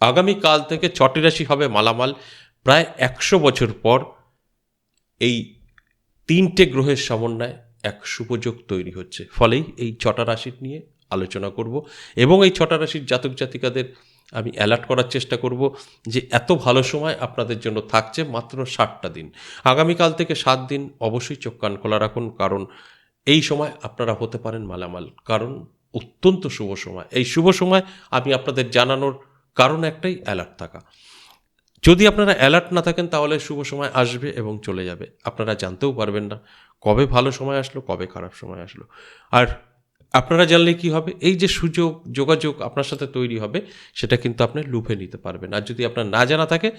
আগামীকাল থেকে ছটি রাশি হবে মালামাল। প্রায় একশো বছর পর এই তিনটে গ্রহের সমন্বয়ে এক শুভযোগ তৈরি হচ্ছে। ফলেই এই ছটা রাশির নিয়ে আলোচনা করব এবং এই ছটা রাশির জাতক জাতিকাদের আমি অ্যালার্ট করার চেষ্টা করব যে এত ভালো সময় আপনাদের জন্য থাকছে মাত্র ষাটটা দিন। আগামীকাল থেকে সাত দিন অবশ্যই চোখ কান খোলা রাখুন, কারণ এই সময় আপনারা হতে পারেন মালামাল। কারণ অত্যন্ত শুভ সময়। এই শুভ সময় আমি আপনাদের জানানোর কারণ একটাই অ্যালার্ট থাকা। যদি আপনারা অ্যালার্ট না থাকেন, তাহলে শুভ সময় আসবে এবং চলে যাবে। আপনারা জানতেও পারবেন না কবে ভালো সময় আসলো, কবে খারাপ সময় আসলো। আর আপনারা জানলে কি হবে? এই যে সুযোগ, যোগাযোগ আপনার সাথে তৈরি হবে, সেটা কিন্তু আপনি লুফে নিতে পারবেন। আর যদি আপনার না জানা থাকে,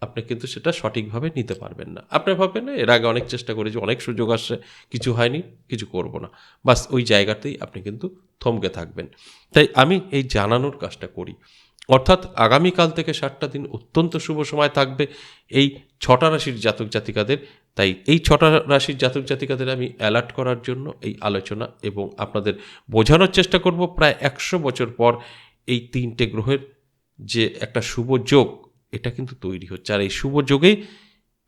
আপনি কিন্তু সেটা সঠিকভাবে নিতে পারবেন না। আপনি ভাববেন না এর আগে অনেক চেষ্টা করেছি, অনেক সুযোগ আসছে, কিছু হয়নি, কিছু করব না। বাস ওই জায়গাতেই আপনি কিন্তু থমকে থাকবেন। তাই আমি এই জানানোর কাজটা করি। অর্থাৎ আগামীকাল থেকে ষাটটা দিন অত্যন্ত শুভ সময় থাকবে এই ছটা রাশির জাতক জাতিকাদের। তাই এই ছটা রাশির জাতক জাতিকাদের আমি অ্যালার্ট করার জন্য এই আলোচনা এবং আপনাদের বোঝানোর চেষ্টা করব প্রায় একশো বছর পর এই তিনটে গ্রহের যে একটা শুভ যোগ, এটা কিন্তু তৈরি হচ্ছে। আর এই শুভ যোগেই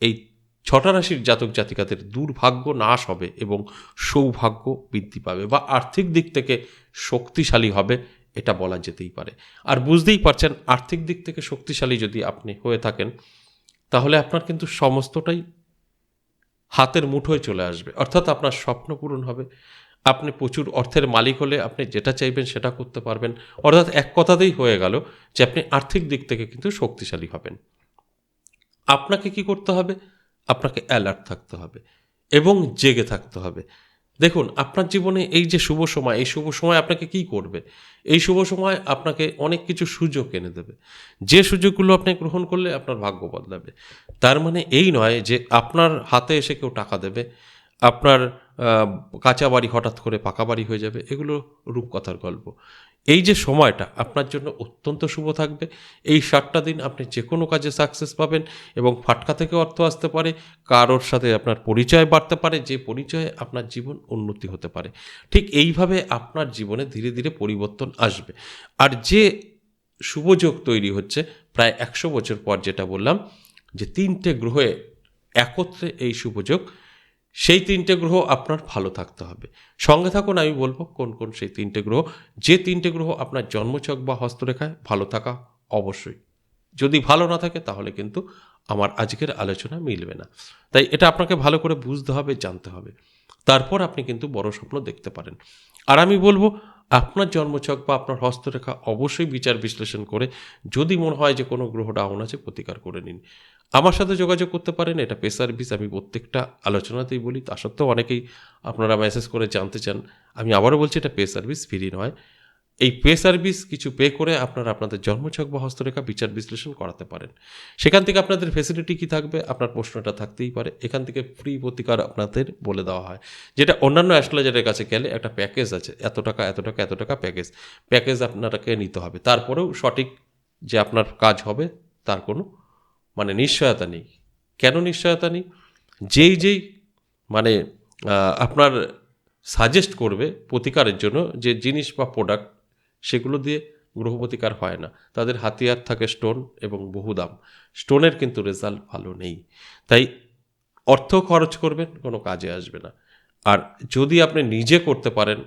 এই ছটা রাশির জাতক জাতিকাদের দুর্ভাগ্য নাশ হবে এবং সৌভাগ্য বৃদ্ধি পাবে বা আর্থিক দিক থেকে শক্তিশালী হবে। এটা বলা যেতেই পারে। আর বুঝতেই পারছেন, আর্থিক দিক থেকে শক্তিশালী যদি আপনি হয়ে থাকেন, তাহলে আপনার কিন্তু সমস্তটাই হাতের মুঠোয় চলে আসবে। অর্থাৎ আপনার স্বপ্ন পূরণ হবে। আপনি প্রচুর অর্থের মালিক হলে আপনি যেটা চাইবেন সেটা করতে পারবেন। অর্থাৎ এক কথাতেই হয়ে গেল যে আপনি আর্থিক দিক থেকে কিন্তু শক্তিশালী হবেন। আপনাকে কি করতে হবে? আপনাকে অ্যালার্ট থাকতে হবে এবং জেগে থাকতে হবে। দেখুন, আপনার জীবনে এই যে শুভ সময়, এই শুভ সময় আপনাকে কি করবে? এই শুভ সময় আপনাকে অনেক কিছু সুযোগ এনে দেবে। যে সুযোগগুলো আপনি গ্রহণ করলে আপনার ভাগ্য বদলাবে। তার মানে এই নয় যে আপনার হাতে এসে কেউ টাকা দেবে, আপনার কাঁচা বাড়ি হঠাৎ করে পাকা বাড়ি হয়ে যাবে, এগুলো রূপকথার গল্প। এই যে সময়টা আপনার জন্য অত্যন্ত শুভ থাকবে। এই ষাটটা দিন আপনি যে কোনো কাজে সাকসেস পাবেন এবং ফাটকা থেকে অর্থ আসতে পারে, কারোর সাথে আপনার পরিচয় বাড়তে পারে, যে পরিচয়ে আপনার জীবন উন্নতি হতে পারে। ঠিক এইভাবে আপনার জীবনে ধীরে ধীরে পরিবর্তন আসবে। আর যে শুভযোগ তৈরি হচ্ছে, প্রায় একশো বছর পর যেটা বললাম, যে তিনটে গ্রহে একত্রে এই শুভযোগ সেই তিনটে গ্রহ আপনার ভালো থাকতে হবে। সঙ্গে থাকুন, আমি বলব কোন কোন সেই তিনটে গ্রহ। যে তিনটে গ্রহ আপনার জন্মচক বা হস্তরেখায় ভালো থাকা অবশ্যই। যদি ভালো না থাকে তাহলে কিন্তু আমার আজকের আলোচনা মিলবে না। তাই এটা আপনাকে ভালো করে বুঝতে হবে, জানতে হবে। তারপর আপনি কিন্তু বড় স্বপ্ন দেখতে পারেন। আর আমি বলব আপনার জন্মছক বা আপনার হস্তরেখা অবশ্যই বিচার বিশ্লেষণ করে যদি মনে হয় যে কোনো গ্রহ ডাউন আছে, প্রতিকার করে নিন। আমার সাথে যোগাযোগ করতে পারেন, এটা পে সার্ভিস আমি প্রত্যেকটা আলোচনাতেই বলি। তা সত্ত্বেও অনেকেই আপনারা মেসেজ করে জানতে চান। আমি আবারও বলছি, এটা পে সার্ভিস ফ্রি নয়। এই পে সার্ভিস কিছু পে করে আপনারা আপনাদের জন্মছক বা হস্তরেখা বিচার বিশ্লেষণ করাতে পারেন। সেখান থেকে আপনাদের ফেসিলিটি কী থাকবে? আপনার প্রশ্নটা থাকতেই পারে। এখান থেকে ফ্রি প্রতিকার আপনাদের বলে দেওয়া হয়। যেটা অন্যান্য অ্যাস্ট্রোলজারের কাছে গেলে একটা প্যাকেজ আছে। এত টাকা এত টাকা এত টাকা প্যাকেজ প্যাকেজ আপনাকে নিতে হবে। তারপরেও সঠিক যে আপনার কাজ হবে, তার কোনো মানে নিশ্চয়তা নেই। কেন নিশ্চয়তা নেই? যেই যেই মানে আপনার সাজেস্ট করবে প্রতিকারের জন্য যে জিনিস বা প্রোডাক্ট সেগুলো দিয়ে গ্রহ প্রতিকার হয় না। তাদের হাতিয়ার থাকে স্টোন এবং বহু দাম। স্টোনের কিন্তু রেজাল্ট ভালো নেই। তাই অর্থ খরচ করবেন, কোনো কাজে আসবে না। আর যদি আপনি নিজে করতে পারেন,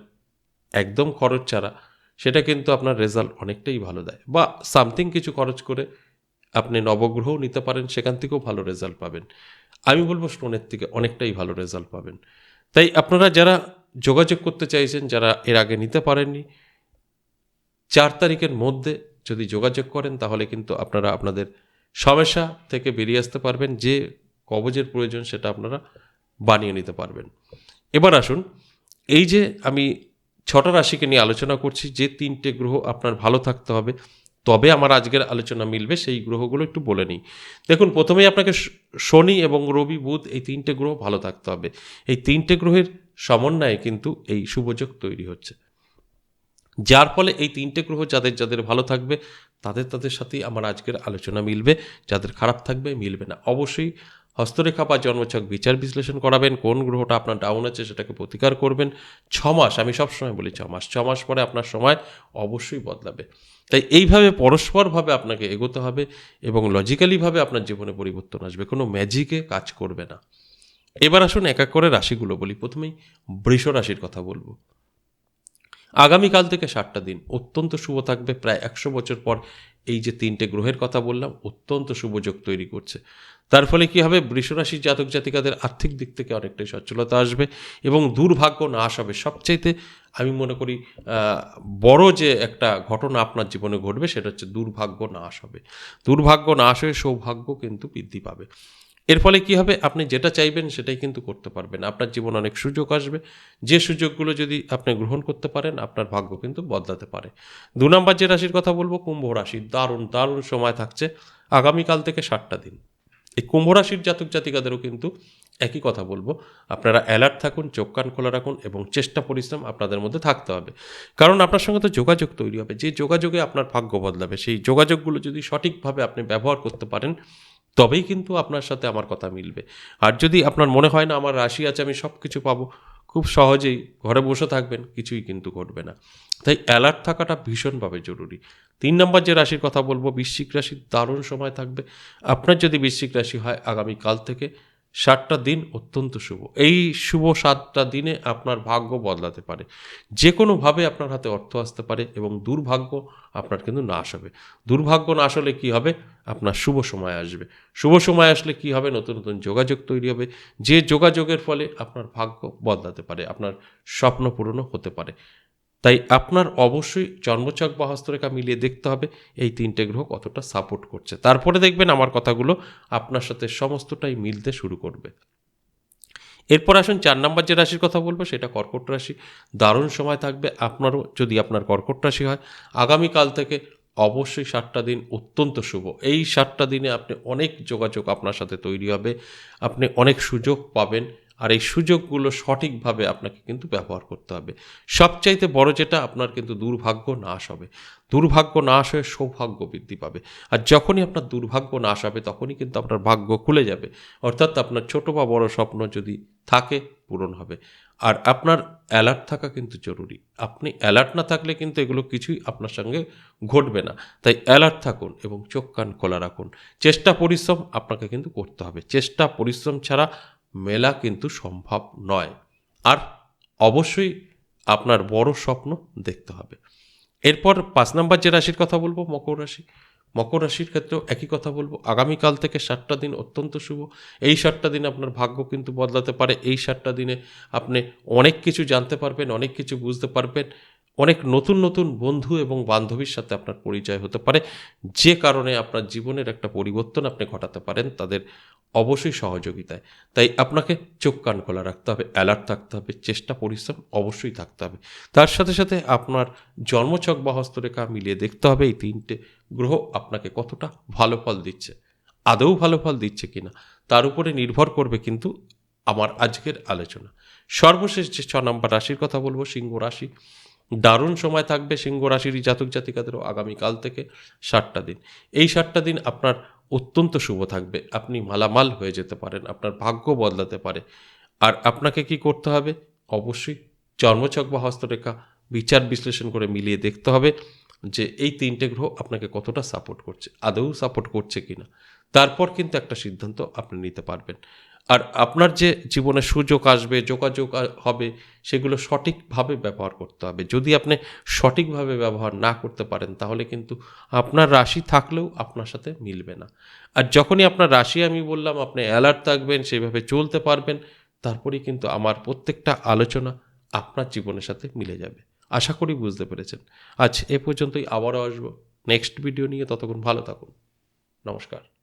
একদম খরচ ছাড়া, সেটা কিন্তু আপনার রেজাল্ট অনেকটাই ভালো দেয়। বা সামথিং কিছু খরচ করে আপনি নবগ্রহও নিতে পারেন, সেখান থেকেও ভালো রেজাল্ট পাবেন। আমি বলব স্টোনের থেকে অনেকটাই ভালো রেজাল্ট পাবেন। তাই আপনারা যারা যোগাযোগ করতে চাইছেন, যারা এর আগে নিতে পারেননি চার তারিখের মধ্যে যদি যোগাযোগ করেন, তাহলে কিন্তু আপনারা আপনাদের সমস্যা থেকে বেরিয়ে আসতে পারবেন, যে কবজের প্রয়োজন সেটা আপনারা বানিয়ে নিতে পারবেন। এবার আসুন, এই যে আমি ছটা রাশিকে নিয়ে আলোচনা করছি, যে তিনটে গ্রহ আপনার ভালো থাকতে হবে, তবে আমার আজকের আলোচনা মিলবে, সেই গ্রহগুলো একটু বলে নিই। দেখুন, প্রথমেই আপনাকে শনি এবং রবি, বুধ, এই তিনটে গ্রহ ভালো থাকতে হবে। এই তিনটে গ্রহের সমন্বয়ে কিন্তু এই শুভযোগ তৈরি হচ্ছে। যার ফলে এই তিনটে গ্রহ যাদের যাদের ভালো থাকবে, তাদের তাদের সাথেই আমার আজকের আলোচনা মিলবে। যাদের খারাপ থাকবে, মিলবে না। অবশ্যই হস্তরেখা বা জন্মছক বিচার বিশ্লেষণ করাবেন, কোন গ্রহটা আপনার ডাউন আছে সেটাকে প্রতিকার করবেন। ছ মাস, আমি সবসময় বলি ছ মাস। ছ মাস পরে আপনার সময় অবশ্যই বদলাবে। তাই এইভাবে পরস্পরভাবে আপনাকে এগোতে হবে এবং লজিক্যালিভাবে আপনার জীবনে পরিবর্তন আসবে। কোনো ম্যাজিকে কাজ করবে না। এবার আসুন এক এক করে রাশিগুলো বলি। প্রথমেই বৃষ রাশির কথা বলব। আগামীকাল থেকে ষাটটা দিন। অত্যন্ত শুভ থাকবে। প্রায় একশো বছর পর এই যে তিনটে গ্রহের কথা বললাম, অত্যন্ত শুভযোগ তৈরি করছে। তার ফলে কী হবে? বৃষরাশির জাতক জাতিকাদের আর্থিক দিক থেকে অনেকটাই সচ্ছলতা আসবে এবং দুর্ভাগ্য নাশ হবে। সবচাইতে আমি মনে করি বড় যে একটা ঘটনা আপনার জীবনে ঘটবে, সেটা হচ্ছে দুর্ভাগ্য নাশ হবে। দুর্ভাগ্য নাশ হয়ে সৌভাগ্য কিন্তু বৃদ্ধি পাবে। এর ফলে কি হবে? আপনি যেটা চাইবেন সেটাই কিন্তু করতে পারবেন। আপনার জীবনে অনেক সুযোগ আসবে। যে সুযোগগুলো যদি আপনি গ্রহণ করতে পারেন, আপনার ভাগ্য কিন্তু বদলাতে পারে। দু নম্বর যে রাশির কথা বলব, কুম্ভ রাশি। দারুণ দারুণ সময় থাকছে আগামীকাল থেকে ষাটটা দিন। এই কুম্ভ রাশির জাতক জাতিকাদেরও কিন্তু একই কথা বলব। আপনারা অ্যালার্ট থাকুন, চোখ কান খোলা রাখুন এবং চেষ্টা, পরিশ্রম আপনাদের মধ্যে থাকতে হবে। কারণ আপনার সঙ্গে তো যোগাযোগ তৈরি হবে। যে যোগাযোগে আপনার ভাগ্য বদলাবে, সেই যোগাযোগগুলো যদি সঠিকভাবে আপনি ব্যবহার করতে পারেন তবেই কিন্তু আপনার সাথে আমার কথা মিলবে। আর যদি আপনার মনে হয় না, আমার রাশি আছে, আমি সব কিছু পাবো, খুব সহজেই ঘরে বসে থাকবেন, কিছুই কিন্তু ঘটবে না। তাই অ্যালার্ট থাকাটা ভীষণভাবে জরুরি। তিন নম্বর যে রাশির কথা বলব, বৃশ্চিক রাশির দারুণ সময় থাকবে। আপনার যদি বৃশ্চিক রাশি হয়, আগামীকাল থেকে সাতটা দিন অত্যন্ত শুভ। এই শুভ সাতটা দিনে আপনার ভাগ্য বদলাতে পারে। যে কোনোভাবে আপনার হাতে অর্থ আসতে পারে এবং দুর্ভাগ্য আপনার কিন্তু নাশ হবে। দুর্ভাগ্য নাশ হলে কী হবে? আপনার শুভ সময় আসবে। শুভ সময় আসলে কি হবে? নতুন নতুন যোগাযোগ তৈরি হবে। যে যোগাযোগের ফলে আপনার ভাগ্য বদলাতে পারে। আপনার স্বপ্ন পূরণও হতে পারে। তাই আপনার অবশ্যই জন্মচক বা হস্তরেখা মিলিয়ে দেখতে হবে এই তিনটে গ্রহ কতটা সাপোর্ট করছে। তারপরে দেখবেন আমার কথাগুলো আপনার সাথে সমস্তটাই মিলতে শুরু করবে। এরপর আসুন চার নম্বর যে রাশির কথা বলব, সেটা কর্কট রাশি। দারুণ সময় থাকবে, আপনারও যদি আপনার কর্কট রাশি হয়। আগামীকাল থেকে অবশ্যই সাতটা দিন অত্যন্ত শুভ। এই সাতটা দিনে আপনি অনেক যোগাযোগ আপনার সাথে তৈরি হবে। আপনি অনেক সুযোগ পাবেন। আর এই সুযোগগুলো সঠিকভাবে আপনাকে কিন্তু ব্যবহার করতে হবে। সবচাইতে বড় যেটা, আপনার কিন্তু দুর্ভাগ্য নাশ হবে। দুর্ভাগ্য নাশ হয়ে সৌভাগ্য বৃদ্ধি পাবে। আর যখনই আপনার দুর্ভাগ্য নাশ হবে, তখনই কিন্তু আপনার ভাগ্য খুলে যাবে। অর্থাৎ আপনার ছোট বা বড় স্বপ্ন যদি থাকে, পূরণ হবে। আর আপনার অ্যালার্ট থাকা কিন্তু জরুরি। আপনি অ্যালার্ট না থাকলে কিন্তু এগুলো কিছুই আপনার সঙ্গে ঘটবে না। তাই অ্যালার্ট থাকুন এবং চোখ কান খোলা রাখুন। চেষ্টা, পরিশ্রম আপনাকে কিন্তু করতে হবে। চেষ্টা, পরিশ্রম ছাড়া মেলা কিন্তু সম্ভব নয়। আর অবশ্যই আপনার বড় স্বপ্ন দেখতে হবে। এরপর পাঁচ নাম্বার যে রাশির কথা বলব, মকর রাশি। মকর রাশির ক্ষেত্রেও একই কথা বলব। আগামীকাল থেকে সাতটা দিন অত্যন্ত শুভ। এই সাতটা দিন আপনার ভাগ্য কিন্তু বদলাতে পারে। এই সাতটা দিনে আপনি অনেক কিছু জানতে পারবেন, অনেক কিছু বুঝতে পারবেন। অনেক নতুন নতুন বন্ধু এবং বান্ধবীর সাথে আপনার পরিচয় হতে পারে। যে কারণে আপনার জীবনের একটা পরিবর্তন আপনি ঘটাতে পারেন তাদের অবশ্যই সহযোগিতায়। তাই আপনাকে চোখ কান খোলা রাখতে হবে অ্যালার্ট থাকতে হবে, চেষ্টা, পরিশ্রম অবশ্যই থাকতে হবে। তার সাথে সাথে আপনার জন্মচক বা হস্তরেখা মিলিয়ে দেখতে হবে এই তিনটে গ্রহ আপনাকে কতটা ভালো ফল দিচ্ছে, আদৌ ভালো ফল দিচ্ছে কিনা, তার উপরে নির্ভর করবে কিন্তু আমার আজকের আলোচনা। সর্বশেষ যে ছ নম্বর রাশির কথা বলব, সিংহ রাশি। দারুণ সময় থাকবে সিংহ রাশির জাতক জাতিকাদেরও আগামীকাল থেকে ষাটটা দিন। এই ষাটটা দিন আপনার অত্যন্ত শুভ থাকবে। আপনি মালামাল হয়ে যেতে পারেন, আপনার ভাগ্য বদলাতে পারে। আর আপনাকে কি করতে হবে? অবশ্যই চর্মচক বা হস্তরেখা বিচার বিশ্লেষণ করে মিলিয়ে দেখতে হবে যে এই তিনটে গ্রহ আপনাকে কতটা সাপোর্ট করছে, আদৌ সাপোর্ট করছে কিনা। তারপর কিন্তু একটা সিদ্ধান্ত আপনি নিতে পারবেন। আর আপনার যে জীবনে সুযোগ আসবে, যোগাযোগ হবে, সেগুলো সঠিকভাবে ব্যবহার করতে হবে। যদি আপনি সঠিকভাবে ব্যবহার না করতে পারেন, তাহলে কিন্তু আপনার রাশি থাকলেও আপনার সাথে মিলবে না। আর যখনই আপনার রাশি, আমি বললাম, আপনি অ্যালার্ট থাকবেন, সেভাবে চলতে পারবেন, তারপরেই কিন্তু আমার প্রত্যেকটা আলোচনা আপনার জীবনের সাথে মিলে যাবে। আশা করি বুঝতে পেরেছেন। আজ এ পর্যন্তই আবারও আসব। নেক্সট ভিডিও নিয়ে ততক্ষণ ভালো থাকুন। নমস্কার।